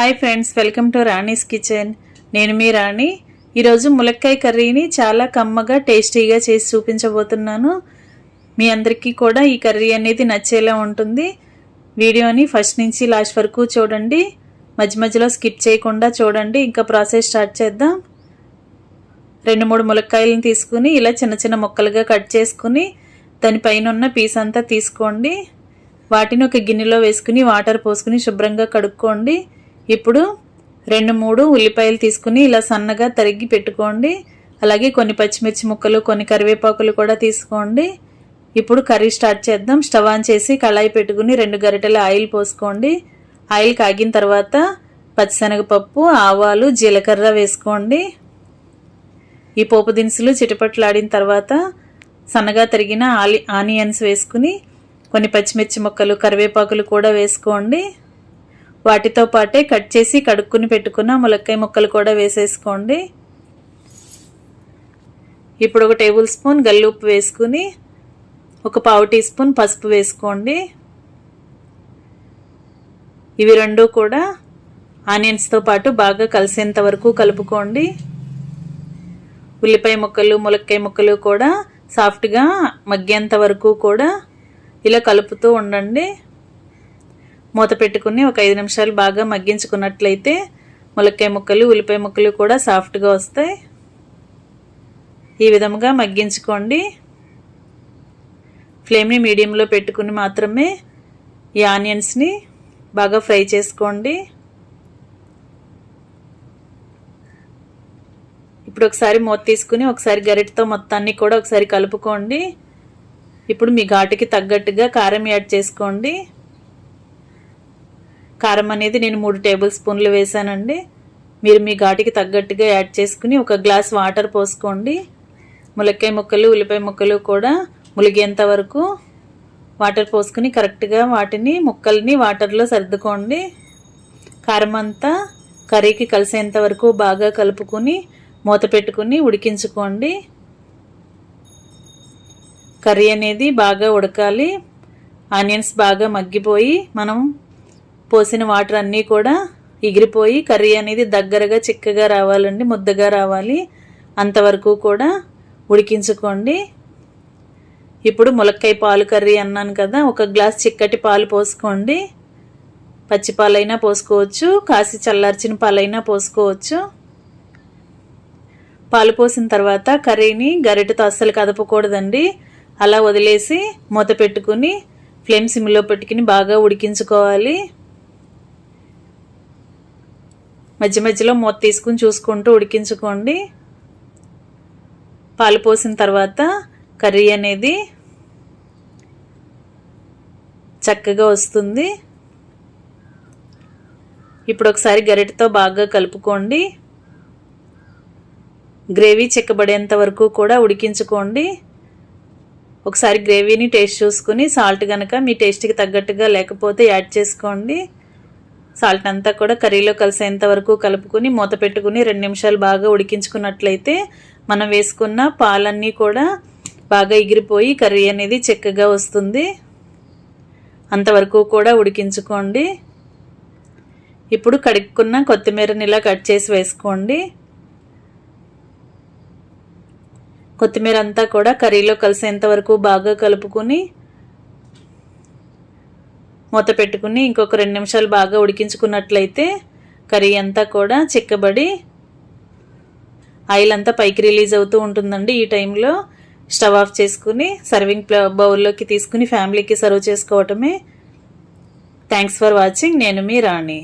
Hi friends welcome to Rani's kitchen. నేను మీ రాణి. ఈరోజు ములక్కాయ కర్రీని చాలా కమ్మగా టేస్టీగా చేసి చూపించబోతున్నాను. మీ అందరికీ కూడా ఈ కర్రీ అనేది నచ్చేలా ఉంటుంది. వీడియోని ఫస్ట్ నుంచి లాస్ట్ వరకు చూడండి. మధ్య మధ్యలో స్కిప్ చేయకుండా చూడండి. ఇంకా ప్రాసెస్ స్టార్ట్ చేద్దాం. రెండు మూడు ములక్కాయలను తీసుకుని ఇలా చిన్న చిన్న ముక్కలుగా కట్ చేసుకుని దానిపైన ఉన్న పీస్ అంతా తీసుకోండి. వాటిని ఒక గిన్నెలో వేసుకుని వాటర్ పోసుకుని శుభ్రంగా కడుక్కోండి. ఇప్పుడు రెండు మూడు ఉల్లిపాయలు తీసుకుని ఇలా సన్నగా తరిగి పెట్టుకోండి. అలాగే కొన్ని పచ్చిమిర్చి ముక్కలు కొన్ని కరివేపాకులు కూడా తీసుకోండి. ఇప్పుడు కర్రీ స్టార్ట్ చేద్దాం. స్టవ్ ఆన్ చేసి కళాయి పెట్టుకుని రెండు గరిటెల ఆయిల్ పోసుకోండి. ఆయిల్ కాగిన తర్వాత పచ్చిశనగపప్పు ఆవాలు జీలకర్ర వేసుకోండి. ఈ పోపు దినుసులు చిటపట్లాడిన తర్వాత సన్నగా తరిగిన ఆలి ఆనియన్స్ వేసుకుని కొన్ని పచ్చిమిర్చి ముక్కలు కరివేపాకులు కూడా వేసుకోండి. వాటితో పాటే కట్ చేసి కడుక్కుని పెట్టుకున్న ములక్కాయ ముక్కలు కూడా వేసేసుకోండి. ఇప్పుడు ఒక టేబుల్ స్పూన్ గల్లుప్పు వేసుకుని ఒక పావు టీ స్పూన్ పసుపు వేసుకోండి. ఇవి రెండు కూడా ఆనియన్స్తో పాటు బాగా కలిసేంత వరకు కలుపుకోండి. ఉల్లిపాయ ముక్కలు ములక్కాయ ముక్కలు కూడా సాఫ్ట్గా మగ్గేంత వరకు కూడా ఇలా కలుపుతూ ఉండండి. మూత పెట్టుకుని ఒక ఐదు నిమిషాలు బాగా మగ్గించుకున్నట్లయితే ములక్కాయ ముక్కలు ఉల్లిపాయ ముక్కలు కూడా సాఫ్ట్గా వస్తాయి. ఈ విధంగా మగ్గించుకోండి. ఫ్లేమ్ని మీడియంలో పెట్టుకుని మాత్రమే ఈ ఆనియన్స్ని బాగా ఫ్రై చేసుకోండి. ఇప్పుడు ఒకసారి మూత తీసుకుని ఒకసారి గరిటతో మొత్తాన్ని కూడా ఒకసారి కలుపుకోండి. ఇప్పుడు మీ ఘాటుకి తగ్గట్టుగా కారం యాడ్ చేసుకోండి. కారం అనేది నేను మూడు టేబుల్ స్పూన్లు వేసానండి మీరు మీ ఘాటికి తగ్గట్టుగా యాడ్ చేసుకుని ఒక గ్లాస్ వాటర్ పోసుకోండి. ములక్కాయ ముక్కలు ఉల్లిపాయ ముక్కలు కూడా ములిగేంత వరకు వాటర్ పోసుకుని కరెక్ట్గా వాటిని ముక్కల్ని వాటర్లో సర్దుకోండి. కారం అంతా కర్రీకి కలిసేంత వరకు బాగా కలుపుకొని మూత పెట్టుకుని ఉడికించుకోండి. కర్రీ అనేది బాగా ఉడకాలి. ఆనియన్స్ బాగా మగ్గిపోయి మనం పోసిన వాటర్ అన్నీ కూడా ఎగిరిపోయి కర్రీ అనేది దగ్గరగా చిక్కగా రావాలండి ముద్దగా రావాలి. అంతవరకు కూడా ఉడికించుకోండి. ఇప్పుడు ములక్కాయ పాలు కర్రీ అన్నాను కదా ఒక గ్లాస్ చిక్కటి పాలు పోసుకోండి. పచ్చి పాలైనా పోసుకోవచ్చు కాసి చల్లార్చిన పాలైనా పోసుకోవచ్చు. పాలు పోసిన తర్వాత కర్రీని గరిటెతో అస్సలు కదపకూడదండి. అలా వదిలేసి మూత పెట్టుకుని ఫ్లేమ్ సిమ్లో పెట్టుకుని బాగా ఉడికించుకోవాలి. మధ్య మధ్యలో మూత తీసుకుని చూసుకుంటూ ఉడికించుకోండి. పాలు పోసిన తర్వాత కర్రీ అనేది చక్కగా వస్తుంది. ఇప్పుడు ఒకసారి గరిటతో బాగా కలుపుకోండి. గ్రేవీ చెక్కబడేంత వరకు కూడా ఉడికించుకోండి. ఒకసారి గ్రేవీని టేస్ట్ చూసుకుని సాల్ట్ కనుక మీ టేస్ట్కి తగ్గట్టుగా లేకపోతే యాడ్ చేసుకోండి. సాల్ట్ అంతా కూడా కర్రీలో కలిసేంత వరకు కలుపుకొని మూత పెట్టుకుని రెండు నిమిషాలు బాగా ఉడికించుకున్నట్లయితే మనం వేసుకున్న పాలన్నీ కూడా బాగా ఎగిరిపోయి కర్రీ అనేది చక్కగా వస్తుంది. అంతవరకు కూడా ఉడికించుకోండి. ఇప్పుడు కడుక్కున్న కొత్తిమీరని ఇలా కట్ చేసి వేసుకోండి. కొత్తిమీర అంతా కూడా కర్రీలో కలిసేంత వరకు బాగా కలుపుకొని మూత పెట్టుకుని ఇంకొక రెండు నిమిషాలు బాగా ఉడికించుకున్నట్లయితే కర్రీ అంతా కూడా చిక్కబడి ఆయిల్ అంతా పైకి రిలీజ్ అవుతూ ఉంటుందండి ఈ టైంలో. స్టవ్ ఆఫ్ చేసుకుని సర్వింగ్ బౌల్లోకి తీసుకుని ఫ్యామిలీకి సర్వ్ చేసుకోవటమే. Thanks for watching. నేను మీ రాణి.